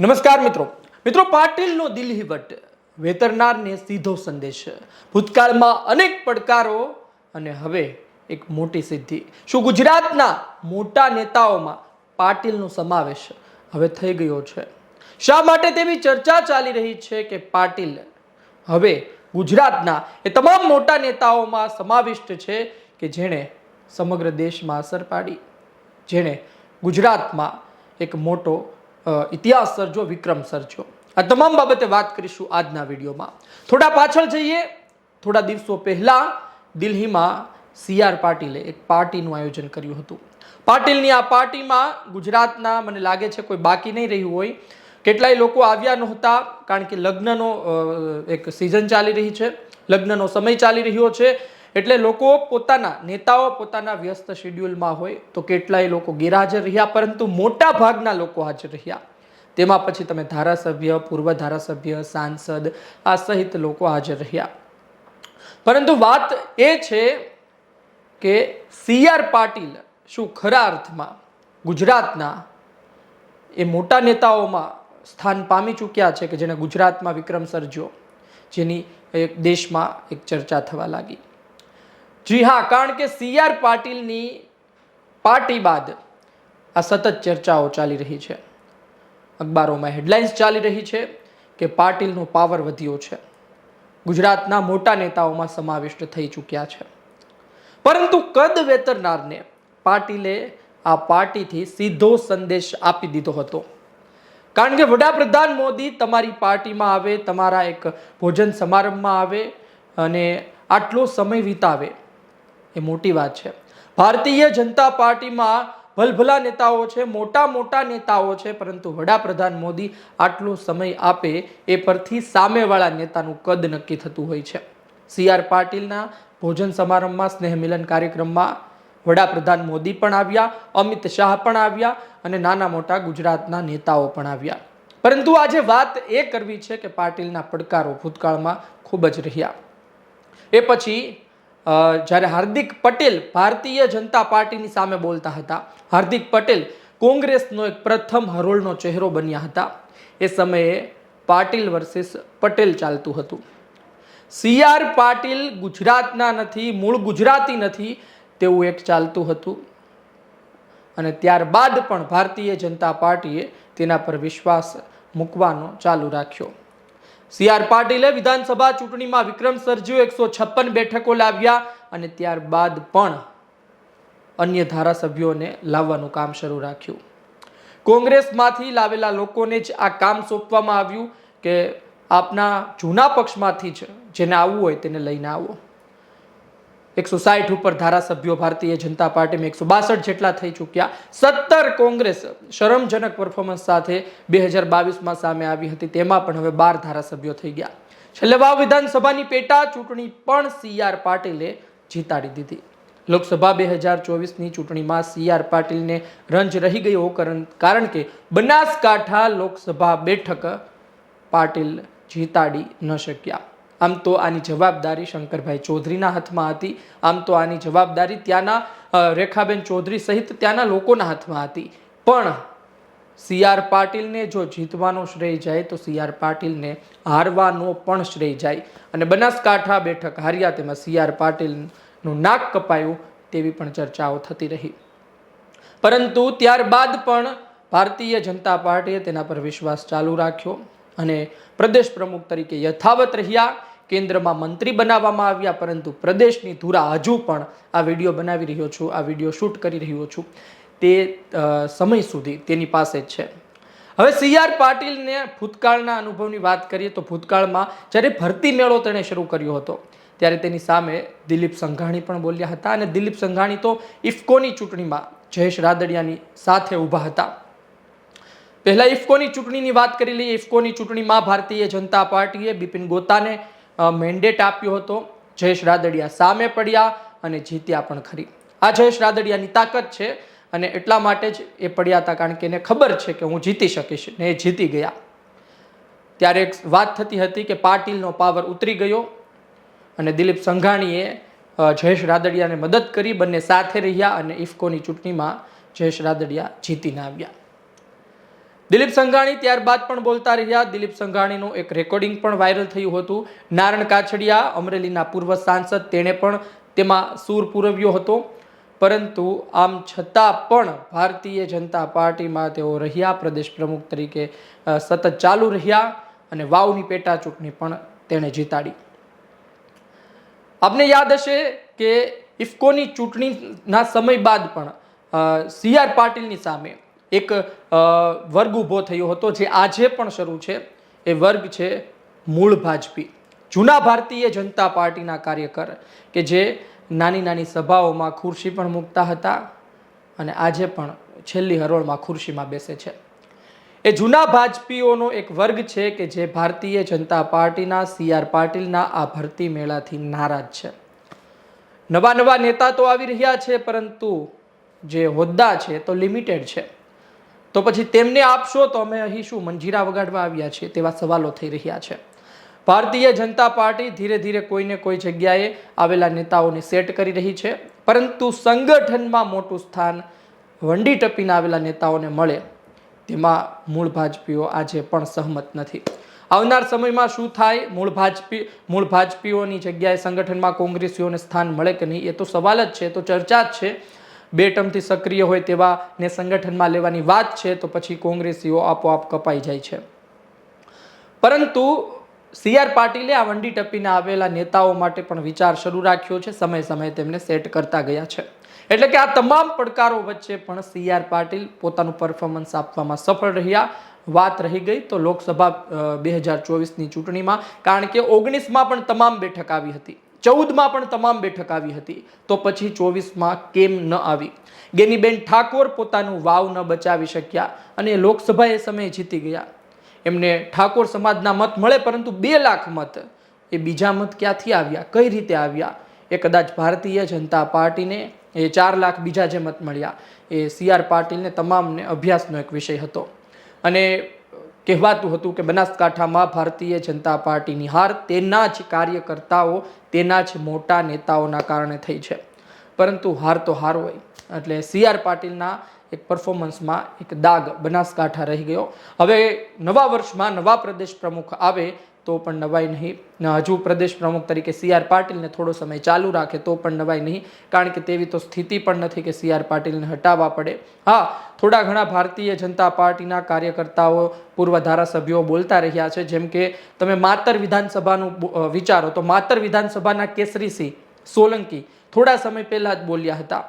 નમસ્કાર મિત્રો. મિત્રો, પાટીલનો દિલ્હી ભટ્ટ વેતરનારને સીધો સંદેશ. ભૂતકાળમાં અનેક પડકારો અને હવે એક મોટી સિદ્ધિ. શું ગુજરાતના મોટા નેતાઓમાં પાટીલનો સમાવેશ હવે થઈ ગયો છે? શા માટે તેવી ચર્ચા ચાલી રહી છે કે પાટીલ હવે ગુજરાતના એ તમામ મોટા નેતાઓમાં સમાવિષ્ટ છે કે જેણે સમગ્ર દેશમાં અસર પાડી? જેણે ગુજરાતમાં એક મોટો ઇતિહાસ સર્જો વિક્રમ સર્જો આ તમામ બાબતે વાત કરીશું આજના વિડીયોમાં. થોડા પાછળ જઈએ. થોડા દિવસો પહેલા દિલ્હીમાં સી આર પાટીલે એક પાર્ટીનું આયોજન કર્યું હતું. પાટીલની આ પાર્ટીમાં ગુજરાતના, મને લાગે છે, કોઈ બાકી નહીં રહ્યું હોય. કેટલાય લોકો આવ્યા નહોતા, કારણ કે લગ્નનો એક સિઝન ચાલી રહી છે. લગ્નનો સમય ચાલી રહ્યો છે. એટલે લોકો પોતાના નેતાઓ પોતાના વ્યસ્ત શેડ્યુલમાં હોય તો કેટલાય લોકો ગેરહાજર રહ્યા, પરંતુ મોટા ભાગના લોકો હાજર રહ્યા. તેમાં પછી તમે ધારાસભ્ય, પૂર્વ ધારાસભ્ય, સાંસદ, આ સહિત લોકો હાજર રહ્યા. પરંતુ વાત એ છે કે સી આર પાટીલ શું ખરા અર્થમાં ગુજરાતના એ મોટા નેતાઓમાં સ્થાન પામી ચૂક્યા છે કે જેણે ગુજરાતમાં વિક્રમ સર્જ્યો, જેની એક દેશમાં એક ચર્ચા થવા લાગી? જી હા, કારણ કે સી આર પાટીલની પાર્ટી બાદ આ સતત ચર્ચાઓ ચાલી રહી છે. અખબારોમાં હેડલાઇન્સ ચાલી રહી છે કે પાટીલનો પાવર વધ્યો છે. ગુજરાતના મોટા નેતાઓમાં સમાવિષ્ટ થઈ ચૂક્યા છે. પરંતુ કદ વેતરનારને પાટીલે આ પાર્ટીથી સીધો સંદેશ આપી દીધો હતો. કારણ કે વડાપ્રધાન મોદી તમારી પાર્ટીમાં આવે, તમારા એક ભોજન સમારંભમાં આવે અને આટલો સમય વિતાવે એ મોટી વાત છે. ભારતીય જનતા પાર્ટીમાં ભલભલા નેતાઓ છે, મોટા મોટા નેતાઓ છે, પરંતુ વડાપ્રધાન મોદી આટલો સમય આપે એ પરથી સામેવાળા નેતાનું કદ નક્કી થતું હોય છે. સી આર પાટીલના ભોજન સમારંભમાં સ્નેહ મિલન કાર્યક્રમમાં વડાપ્રધાન મોદી પણ આવ્યા, અમિત શાહ પણ આવ્યા અને નાના મોટા ગુજરાતના નેતાઓ પણ આવ્યા. પરંતુ આજે વાત એ કરવી છે કે પાટીલના પડકારો ભૂતકાળમાં ખૂબ જ રહ્યા. એ પછી જ્યારે હાર્દિક પટેલ ભારતીય જનતા પાર્ટીની સામે બોલતા હતા, હાર્દિક પટેલ કોંગ્રેસનો એક પ્રથમ હરોળનો ચહેરો બન્યા હતા. એ સમયે પાટીલ વર્સિસ પટેલ ચાલતું હતું. સી આર પાટીલ ગુજરાતના નથી, મૂળ ગુજરાતી નથી, તેવું એક ચાલતું હતું. અને ત્યારબાદ પણ ભારતીય જનતા પાર્ટીએ તેના પર વિશ્વાસ મૂકવાનો ચાલુ રાખ્યો. સી આર પાટીલે વિધાનસભા ચૂંટણીમાં વિક્રમ સર્જ્યો એકસો છપ્પન બેઠકો લાવ્યા અને ત્યારબાદ પણ અન્ય ધારાસભ્યોને લાવવાનું કામ શરૂ રાખ્યું. કોંગ્રેસમાંથી લાવેલા લોકોને જ આ કામ સોંપવામાં આવ્યું કે આપના જૂના પક્ષમાંથી જ જેને આવવું હોય તેને લઈને આવો. એકસો સાઠ ઉપર ધારાસભ્યો ભારતીય જનતા પાર્ટીમાં એકસો બાસઠ જેટલા થઈ ચૂક્યા. સત્તર કોંગ્રેસ શરમજનક પરફોર્મન્સ સાથે બે હજાર બાવીસમાં સામે આવી હતી. તેમાં પણ હવે બાર ધારાસભ્યો થઈ ગયા. છેલ્લે વાવ વિધાનસભાની પેટા ચૂંટણી પણ સી આર પાટીલે જીતાડી દીધી. લોકસભા બે હજાર ચોવીસની ચૂંટણીમાં સી આર પાટીલને રંજ રહી ગયો કારણ કારણ કે બનાસકાંઠા લોકસભા બેઠક પાટીલ જીતાડી ન શક્યા. આમ તો આની જવાબદારી શંકરભાઈ ચૌધરીના હાથમાં હતી. આમ તો આની જવાબદારી ત્યાંના રેખાબેન ચૌધરી સહિત ત્યાંના લોકોના હાથમાં હતી. પણ સી આર પાટીલને જો જીતવાનો શ્રેય જાય તો સી આર પાટીલને હારવાનો પણ શ્રેય જાય. અને બનાસકાંઠા બેઠક હાર્યા તેમાં સી આર પાટીલનું નાક કપાયું તેવી પણ ચર્ચાઓ થતી રહી. પરંતુ ત્યારબાદ પણ ભારતીય જનતા પાર્ટીએ તેના પર વિશ્વાસ ચાલુ રાખ્યો અને પ્રદેશ પ્રમુખ તરીકે યથાવત રહ્યા. કેન્દ્રમાં મંત્રી બનાવવામાં આવ્યા, પરંતુ પ્રદેશની ધુરા હજુ પણ આ વીડિયો બનાવી રહ્યો છું, આ વીડિયો શૂટ કરી રહ્યો છું. તે સમય સુધી તેની પાસે જ છે. હવે સી આર પાટીલને ભૂતકાળના અનુભવની વાત કરીએ તો ભૂતકાળમાં જ્યારે ભરતી મેળો તેણે શરૂ કર્યો હતો, ત્યારે તેની સામે દિલીપ સંઘાણી પણ બોલ્યા હતા અને દિલીપ સંઘાણી તો ઇફકોની ચૂંટણીમાં જયેશ રાદડિયાની સાથે ઊભા હતા. પહેલા ઇફકોની ચૂંટણીની વાત કરી લઈએ, ઇફકોની ચૂંટણીમાં ભારતીય જનતા પાર્ટીએ બિપિન ગોતાને મેન્ડેટ આપ્યો હતો જયેશ રાદડિયા સામે પડ્યા અને જીત્યા પણ ખરી. આ જયેશ રાદડિયાની તાકાત છે અને એટલા માટે જ એ પડ્યા હતા કારણ કે એને ખબર છે કે હું જીતી શકીશ ને એ જીતી ગયા. ત્યારે એક વાત થતી હતી કે પાટીલનો પાવર ઉતરી ગયો અને દિલીપ સંઘાણીએ જયેશ રાદડિયાને મદદ કરી બંને સાથે રહ્યા અને ઇફકોની ચૂંટણીમાં જયેશ રાદડિયા જીતીને આવ્યા. દિલીપ સંઘાણી ત્યારબાદ પણ બોલતા રહ્યા. દિલીપ સંઘાણીનું એક રેકોર્ડિંગ પણ વાયરલ થયું હતું. નારણ કાછડિયા, અમરેલીના પૂર્વ સાંસદ, તેણે પણ તેમાં સૂર પુરવ્યો હતો. પરંતુ આમ છતાં પણ ભારતીય જનતા પાર્ટીમાં તેઓ રહ્યા. પ્રદેશ પ્રમુખ તરીકે સતત ચાલુ રહ્યા અને વાવની પેટા ચૂંટણી પણ તેણે જીતાડી. આપને યાદ હશે કે ઇફકોની ચૂંટણીના સમય બાદ પણ સી આર પાટીલની સામે એક વર્ગ ઊભો થયો હતો જે આજે પણ શરૂ છે. એ વર્ગ છે મૂળ ભાજપી. જૂના ભારતીય જનતા પાર્ટીના કાર્યકર કે જે નાની નાની સભાઓમાં ખુરશી પણ મૂકતા હતા અને આજે પણ છેલ્લી હરોળમાં ખુરશીમાં બેસે છે. એ જૂના ભાજપીઓનો એક વર્ગ છે કે જે ભારતીય જનતા પાર્ટીના, સી આર પાટીલના આ ભરતી મેળાથી નારાજ છે. નવા નવા નેતા તો આવી રહ્યા છે, પરંતુ જે હોદ્દા છે તો લિમિટેડ છે. તો પછી તેમને આપશો તો અમે અહીં શું મંજીરા વગાડવા આવ્યા છીએ તેવા સવાલો થઈ રહ્યા છે. ભારતીય જનતા પાર્ટી ધીરે ધીરે કોઈને કોઈ જગ્યાએ આવેલા નેતાઓને સેટ કરી રહી છે, પરંતુ સંગઠનમાં મોટું સ્થાન વંડી ટપીને આવેલા નેતાઓને મળે તેમાં મૂળ ભાજપીઓ આજે પણ સહમત નથી. આવનાર સમયમાં શું થાય, મૂળ ભાજપી, મૂળ ભાજપીઓની જગ્યાએ સંગઠનમાં કોંગ્રેસીઓને સ્થાન મળે કે નહીં એ તો સવાલ જ છે તો ચર્ચા જ છે. બે ટર્મથી સક્રિય હોય તેવાને સંગઠનમાં લેવાની વાત છે, તો પછી કોંગ્રેસીઓ આપોઆપ કપાઈ જાય છે. પરંતુ સી આર પાટીલે આ વંડી ટપીને આવેલા નેતાઓ માટે પણ વિચાર શરૂ રાખ્યો છે, સમય સમયે તેમને સેટ કરતા ગયા છે. એટલે કે આ તમામ પડકારો વચ્ચે પણ સી આર પાટીલ પોતાનું પરફોર્મન્સ આપવામાં સફળ રહ્યા. વાત રહી ગઈ તો લોકસભા બે હજાર ચોવીસની ચૂંટણીમાં, કારણ કે ઓગણીસમાં પણ તમામ બેઠક આવી હતી. ચૌદમાં પણ તમામ બેઠક આવી હતી. તો પછી ચોવીસમાં કેમ ન આવી? ગેનીબેન ઠાકોર પોતાનું વાવ ન બચાવી શક્યા અને લોકસભા એ સમયે જીતી ગયા. એમને ઠાકોર સમાજના મત મળે પરંતુ બે લાખ મત. એ બીજા મત ક્યાંથી આવ્યા? કઈ રીતે આવ્યા? એ કદાચ ભારતીય જનતા પાર્ટીને એ ચાર લાખ બીજા જે મત મળ્યા, એ સી આર પાટીલને તમામને અભ્યાસનો એક વિષય હતો. અને કહેવાતું હતું કે બનાસકાંઠામાં ભારતીય જનતા પાર્ટીની હાર તેના જ કાર્યકર્તાઓ, તેના જ મોટા નેતાઓના કારણે થઈ છે. પરંતુ હાર તો હાર હોય. એટલે સી આર પાટીલના એક પરફોર્મન્સમાં એક દાગ બનાસકાંઠા રહી ગયો. હવે નવા વર્ષમાં નવા પ્રદેશ પ્રમુખ આવે તો પણ નવાઈ નહીં. હજુ પ્રદેશ પ્રમુખ તરીકે સી આર પાટીલને થોડો સમય ચાલુ રાખે તો પણ નવાઈ નહીં. કારણ કે તેવી તો સ્થિતિ પણ નથી કે સી આર પાટીલને હટાવવા પડે. હા, થોડા ઘણા ભારતીય જનતા પાર્ટીના કાર્યકર્તાઓ પૂર્વ ધારાસભ્યો બોલતા રહ્યા છે. જેમ કે તમે માતર વિધાનસભાનું વિચારો તો માતર વિધાનસભાના કેસરીસિંહ સોલંકી થોડા સમય પહેલાં જ બોલ્યા હતા.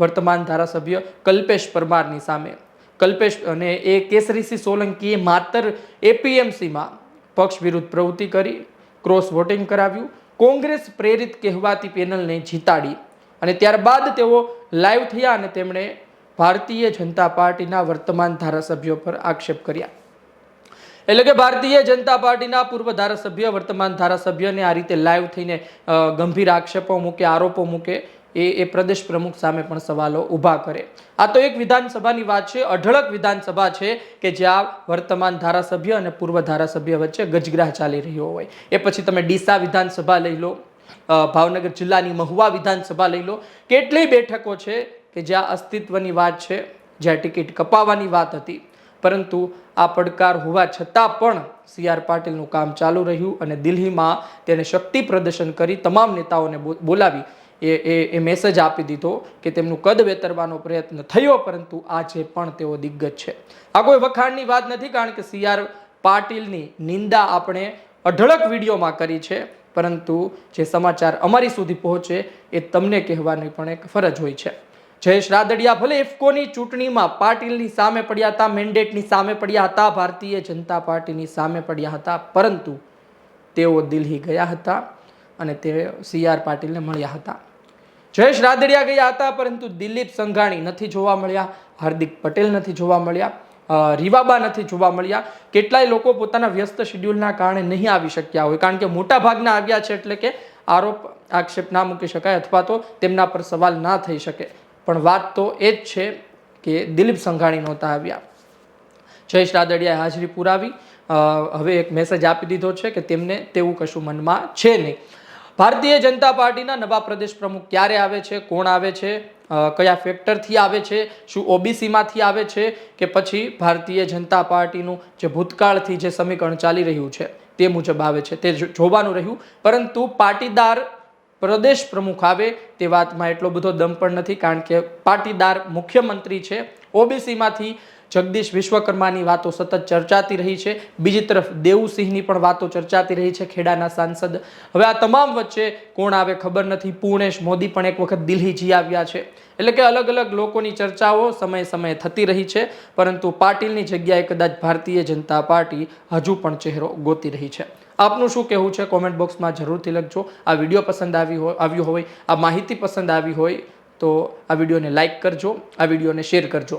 વર્તમાન ધારાસભ્ય કલ્પેશ પરમારની સામે. કલ્પેશ અને એ કેસરીસિંહ સોલંકીએ માતર એપીએમસીમાં પક્ષ વિરુદ્ધ પ્રવૃત્તિ કરી, ક્રોસ વોટિંગ કરાવ્યું. કોંગ્રેસ પ્રેરિત કહેવાતી પેનલને જીતાડી અને ત્યારબાદ તેઓ લાઈવ થયા અને તેમણે ભારતીય જનતા પાર્ટીના વર્તમાન ધારાસભ્યો પર આક્ષેપ કર્યા. એટલે કે ભારતીય જનતા પાર્ટીના પૂર્વ ધારાસભ્ય, વર્તમાન ધારાસભ્યને આ રીતે લાઈવ થઈને ગંભીર આક્ષેપો મૂકે, આરોપો મૂકે એ એ પ્રદેશ પ્રમુખ સામે પણ સવાલો ઊભા કરે. આ તો એક વિધાનસભાની વાત છે, અઢળક વિધાનસભા છે કે જ્યાં વર્તમાન ધારાસભ્ય અને પૂર્વ ધારાસભ્ય વચ્ચે ગજગ્રાહ ચાલી રહ્યો હોય. એ પછી તમે ડીસા વિધાનસભા લઈ લો ભાવનગર જિલ્લાની મહુવા વિધાનસભા લઈ લો. કેટલી બેઠકો છે કે જ્યાં અસ્તિત્વની વાત છે, જ્યાં ટિકિટ કપાવવાની વાત હતી. પરંતુ આ પડકાર હોવા છતાં પણ સી આર પાટીલનું કામ ચાલુ રહ્યું અને દિલ્હીમાં તેને શક્તિ પ્રદર્શન કરી તમામ નેતાઓને બોલાવી. એ એ એ મેસેજ આપી દીધો કે તેમનું કદ વેતરવાનો પ્રયત્ન થયો, પરંતુ આજે પણ તેઓ દિગ્ગજ છે. આ કોઈ વખાણની વાત નથી, કારણ કે સી આર પાટીલની નિંદા આપણે અઢળક વિડીયોમાં કરી છે, પરંતુ જે સમાચાર અમારી સુધી પહોંચે એ તમને કહેવાની પણ એક ફરજ હોય છે. જયેશ રાદડિયા ભલે ઇફકોની ચૂંટણીમાં પાટીલની સામે પડ્યા હતા, મેન્ડેટની સામે પડ્યા હતા, ભારતીય જનતા પાર્ટીની સામે પડ્યા હતા, પરંતુ તેઓ દિલ્હી ગયા હતા. અને તે સી આર પાટીલને મળ્યા હતા. જયેશ રાદડિયા ગયા હતા, પરંતુ દિલીપ સંઘાણી નથી જોવા મળ્યા, હાર્દિક પટેલ નથી જોવા મળ્યા રીવાબા નથી જોવા મળ્યા. કેટલાય લોકો પોતાના વ્યસ્ત શેડ્યુલના કારણે નહીં આવી શક્યા હોય, કારણ કે મોટા ભાગના આવ્યા છે એટલે કે આરોપ, આક્ષેપ ના મૂકી શકાય અથવા તો તેમના પર સવાલ ના થઈ શકે. પણ વાત તો એ જ છે કે દિલીપ સંઘાણી નહોતા આવ્યા. જયેશ રાદડિયાએ હાજરી પુરાવી. હવે એક મેસેજ આપી દીધો છે કે તેમને તેવું કશું મનમાં છે નહીં. ભારતીય જનતા પાર્ટીના નવા પ્રદેશ પ્રમુખ ક્યારે આવે છે? કોણ આવે છે? કયા ફેક્ટરથી આવે છે? શું ઓબીસીમાંથી આવે છે? કે પછી ભારતીય જનતા પાર્ટીનું જે ભૂતકાળથી જે સમીકરણ ચાલી રહ્યું છે, તે મુજબ આવે છે, તે જોવાનું રહ્યું. પરંતુ પાટીદાર પ્રદેશ પ્રમુખ આવે, તે વાતમાં એટલો બધો દમ પણ નથી, કારણ કે પાટીદાર મુખ્યમંત્રી છે, ઓબીસીમાંથી જગદીશ વિશ્વકર્માની વાતો સતત ચર્ચાતી રહી છે. બીજી તરફ દેવુસિંહની પણ વાતો ચર્ચાતી રહી છે ખેડાના સાંસદ. હવે આ તમામ વચ્ચે કોણ આવે ખબર નથી. પૂર્ણેશ મોદી પણ એક વખત દિલ્હી જી આવ્યા છે. એટલે કે અલગ અલગ લોકોની ચર્ચાઓ સમય સમયે થતી રહી છે. પરંતુ પાટીલની જગ્યાએ કદાચ ભારતીય જનતા પાર્ટી હજુ પણ ચહેરો ગોતી રહી છે. આપનું શું કહેવું છે? કોમેન્ટ બોક્સમાં જરૂરથી લખજો. આ વીડિયો પસંદ આવી હોય આવ્યો હોય, આ માહિતી પસંદ આવી હોય તો આ વિડીયોને લાઇક કરજો, આ વિડીયોને શેર કરજો.